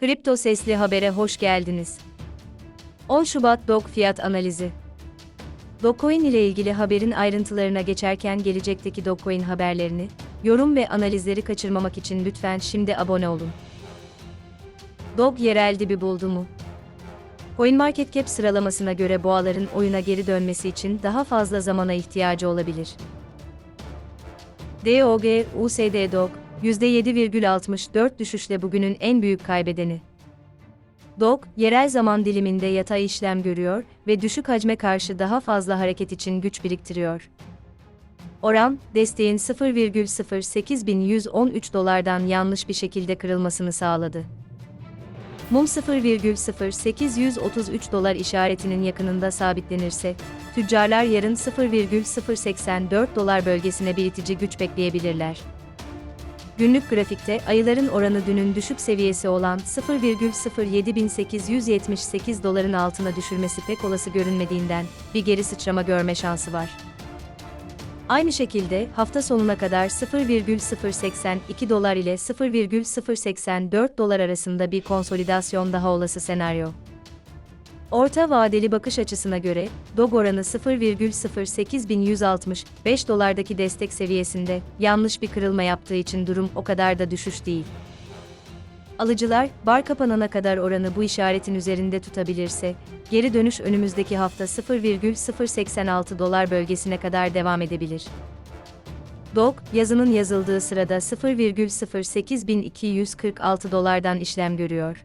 Kripto Sesli Haber'e hoş geldiniz. 10 Şubat DOG fiyat analizi. Dogecoin ile ilgili haberin ayrıntılarına geçerken gelecekteki Dogecoin haberlerini, yorum ve analizleri kaçırmamak için lütfen şimdi abone olun. Dog yerel dibi buldu mu? CoinMarketCap sıralamasına göre boğaların oyuna geri dönmesi için daha fazla zamana ihtiyacı olabilir. DOG, USD Dog, %7,64 düşüşle bugünün en büyük kaybedeni. DOG, yerel zaman diliminde yatay işlem görüyor ve düşük hacme karşı daha fazla hareket için güç biriktiriyor. Oran, desteğin 0,08113 dolardan yanlış bir şekilde kırılmasını sağladı. Mum 0,0833 dolar işaretinin yakınında sabitlenirse, tüccarlar yarın 0,084 dolar bölgesine bir itici güç bekleyebilirler. Günlük grafikte ayıların oranı dünün düşük seviyesi olan 0,07878 doların altına düşürmesi pek olası görünmediğinden bir geri sıçrama görme şansı var. Aynı şekilde hafta sonuna kadar 0,082 dolar ile 0,084 dolar arasında bir konsolidasyon daha olası senaryo. Orta vadeli bakış açısına göre, DOG oranı 0,08165 dolardaki destek seviyesinde, yanlış bir kırılma yaptığı için durum o kadar da düşüş değil. Alıcılar, bar kapanana kadar oranı bu işaretin üzerinde tutabilirse, geri dönüş önümüzdeki hafta 0,086 dolar bölgesine kadar devam edebilir. DOG, yazının yazıldığı sırada 0,08246 dolardan işlem görüyor.